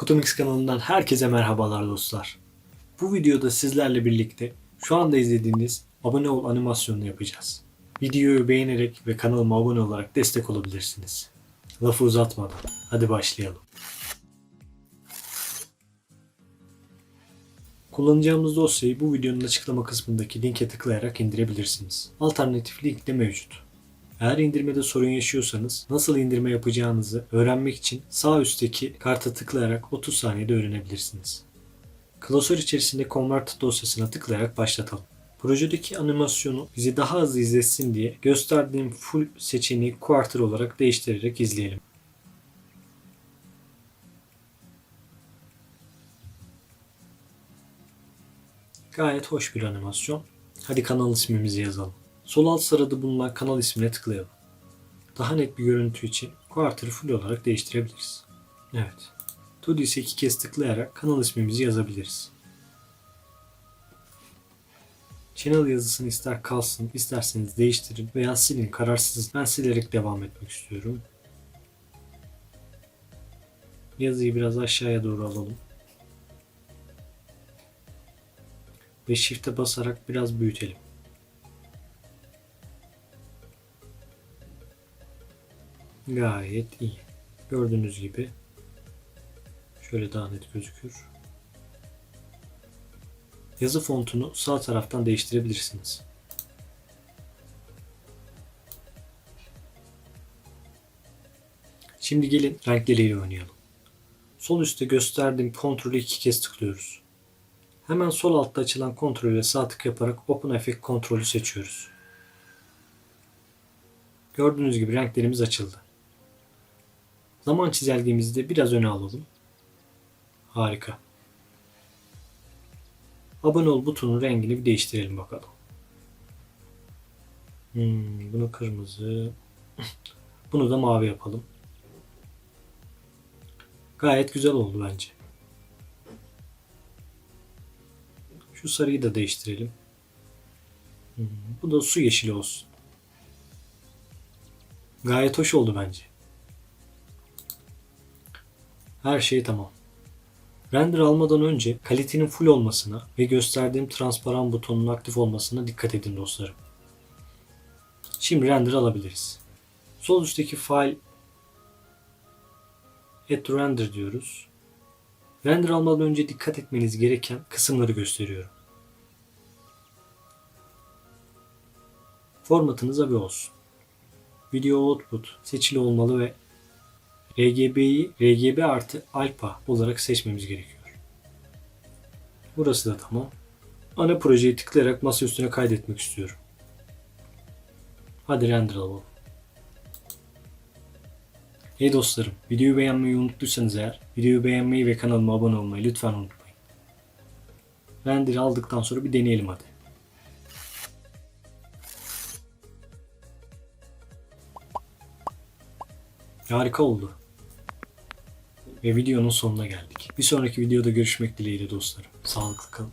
Kutumix kanalından herkese merhabalar dostlar. Bu videoda sizlerle birlikte şu anda izlediğiniz abone ol animasyonunu yapacağız. Videoyu beğenerek ve kanalıma abone olarak destek olabilirsiniz. Lafı uzatmadan hadi başlayalım. Kullanacağımız dosyayı bu videonun açıklama kısmındaki linke tıklayarak indirebilirsiniz. Alternatif link de mevcut. Eğer indirmede sorun yaşıyorsanız nasıl indirme yapacağınızı öğrenmek için sağ üstteki karta tıklayarak 30 saniyede öğrenebilirsiniz. Klasör içerisinde Convert dosyasına tıklayarak başlatalım. Projedeki animasyonu bizi daha hızlı izletsin diye gösterdiğim full seçeneği quarter olarak değiştirerek izleyelim. Gayet hoş bir animasyon. Hadi kanal ismimizi yazalım. Sol alt sırada bulunan kanal ismine tıklayalım. Daha net bir görüntü için Quarter'ı full olarak değiştirebiliriz. Evet. To do ise iki kez tıklayarak kanal ismimizi yazabiliriz. Channel yazısını ister kalsın, isterseniz değiştirin veya silin kararsız. Ben silerek devam etmek istiyorum. Yazıyı biraz aşağıya doğru alalım. Ve Shift'e basarak biraz büyütelim. Gayet iyi. Gördüğünüz gibi şöyle daha net gözükür. Yazı fontunu sağ taraftan değiştirebilirsiniz. Şimdi gelin renkleriyle oynayalım. Sol üstte gösterdiğim kontrolü iki kez tıklıyoruz. Hemen sol altta açılan kontrole sağ tık yaparak Open Effect kontrolü seçiyoruz. Gördüğünüz gibi renklerimiz açıldı. Zaman çizelgemizi de biraz öne alalım. Harika. Abone ol butonun rengini bir değiştirelim bakalım. Hmm, bunu kırmızı. Bunu da mavi yapalım. Gayet güzel oldu bence. Şu sarıyı da değiştirelim. Hmm, bu da su yeşili olsun. Gayet hoş oldu bence. Her şey tamam. Render almadan önce kalitenin full olmasına ve gösterdiğim transparan butonun aktif olmasına dikkat edin dostlarım. Şimdi render alabiliriz. Sol üstteki file add render diyoruz. Render almadan önce dikkat etmeniz gereken kısımları gösteriyorum. Formatınız abi olsun. Video output seçili olmalı ve RGB'yi RGB artı alfa olarak seçmemiz gerekiyor. Burası da tamam. Ana projeyi tıklayarak masa üstüne kaydetmek istiyorum. Hadi render alalım. Hey dostlarım, videoyu beğenmeyi unuttuysanız eğer, videoyu beğenmeyi ve kanalıma abone olmayı lütfen unutmayın. Render aldıktan sonra bir deneyelim hadi. Harika oldu. Ve videonun sonuna geldik. Bir sonraki videoda görüşmek dileğiyle dostlarım. Sağlıklı kalın.